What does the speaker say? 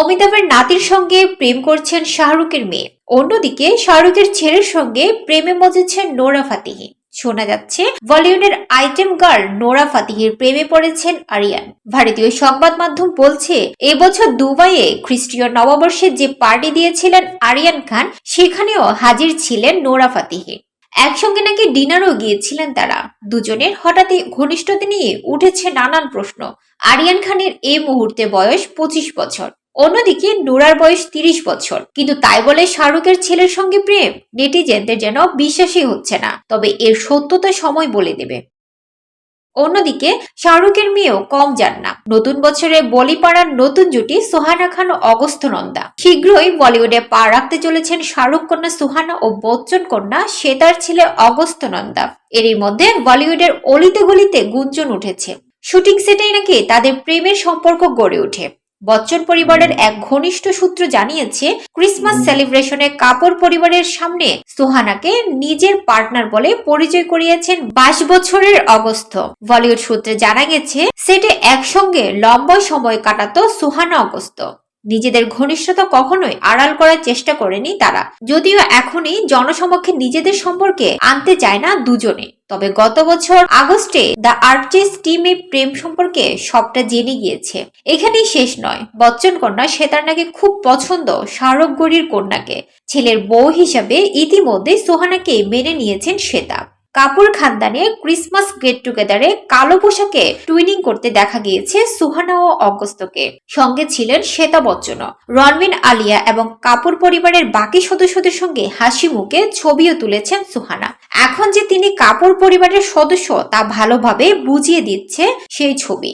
অমিতাভের নাতির সঙ্গে প্রেম করছেন শাহরুখের মেয়ে। অন্যদিকে শাহরুখের ছেলের সঙ্গে প্রেমে মজেছেন নোরা ফাতিহি। শোনা যাচ্ছে, বলিউডের আইটেম গার্ল নোরা ফাতিহির প্রেমে পড়েছেন আরিয়ান। ভারতীয় সংবাদ মাধ্যম বলছে, এবছর দুবাইয়ে খ্রিস্টীয় নববর্ষে যে পার্টি দিয়েছিলেন আরিয়ান খান, সেখানেও হাজির ছিলেন নোরা ফাতিহি। একসঙ্গে নাকি ডিনারও গিয়েছিলেন তারা। দুজনের হঠাৎই ঘনিষ্ঠতা নিয়ে উঠেছে নানান প্রশ্ন। আরিয়ান খানের এই মুহূর্তে বয়স পঁচিশ বছর। অন্যদিকে নোরার বয়স তিরিশ বছর। কিন্তু তাই বলে শাহরুখের ছেলের সঙ্গে প্রেম নেটিজেনদের যেন বিশ্বাসই হচ্ছে না, তবে এর সত্যতা সময় বলে দেবে। অন্যদিকে শাহরুখের মেয়েও কম যান না। নতুন বছরে বলিপাড়ার নতুন জুটি সোহানা খান ও নন্দা শীঘ্রই বলিউডে পা রাখতে চলেছেন শাহরুখ কন্যা সুহানা ও বচ্চন কন্যা শ্বেতার ছেলে অগস্ত নন্দা এরই মধ্যে বলিউডের অলিতে গলিতে গুঞ্জন উঠেছে। শুটিং সেটেই নাকি তাদের প্রেমের সম্পর্ক গড়ে ওঠে। বচ্চন পরিবারের এক ঘনিষ্ঠ সূত্র জানিয়েছে ক্রিসমাস সেলিব্রেশনে কাপুর পরিবারের সামনে সুহানাকে নিজের পার্টনার বলে পরিচয় করিয়েছেন বাইশ বছরের অগস্ত। বলিউড সূত্রে জানা গেছে, সেটে একসঙ্গে লম্বা সময় কাটাতো সুহানা অগস্ত। নিজেদের ঘনিষ্ঠতা কখনোই আড়াল করার চেষ্টা করেনি তারা। যদিও এখনই জনসমক্ষে নিজেদের সম্পর্কে আনতে চায় না দুজনে। তবে গত বছর আগস্টে দ্য আর্টিস্ট টিমে প্রেম সম্পর্কে সবটা জেনে গিয়েছে। এখানেই শেষ নয়। বচ্চন কন্যা শ্বেতার নাকি খুব পছন্দ শাহরুখ গড়ির কন্যাকে। ছেলের বউ হিসাবে ইতিমধ্যে সোহানাকে মেনে নিয়েছেন শ্বেতা কাপুর খানদানে ক্রিসমাস গেট টুগেদারে কালো পোশাকে টুইনিং করতে দেখা গিয়েছে সুহানা ও অগস্তকে। সঙ্গে ছিলেন শ্বেতা বচ্চন রনমিন আলিয়া এবং কাপুর পরিবারের বাকি সদস্যদের সঙ্গে হাসি মুখে ছবিও তুলেছেন সুহানা। এখন যে তিনি কাপুর পরিবারের সদস্য তা ভালোভাবে বুঝিয়ে দিচ্ছে সেই ছবি।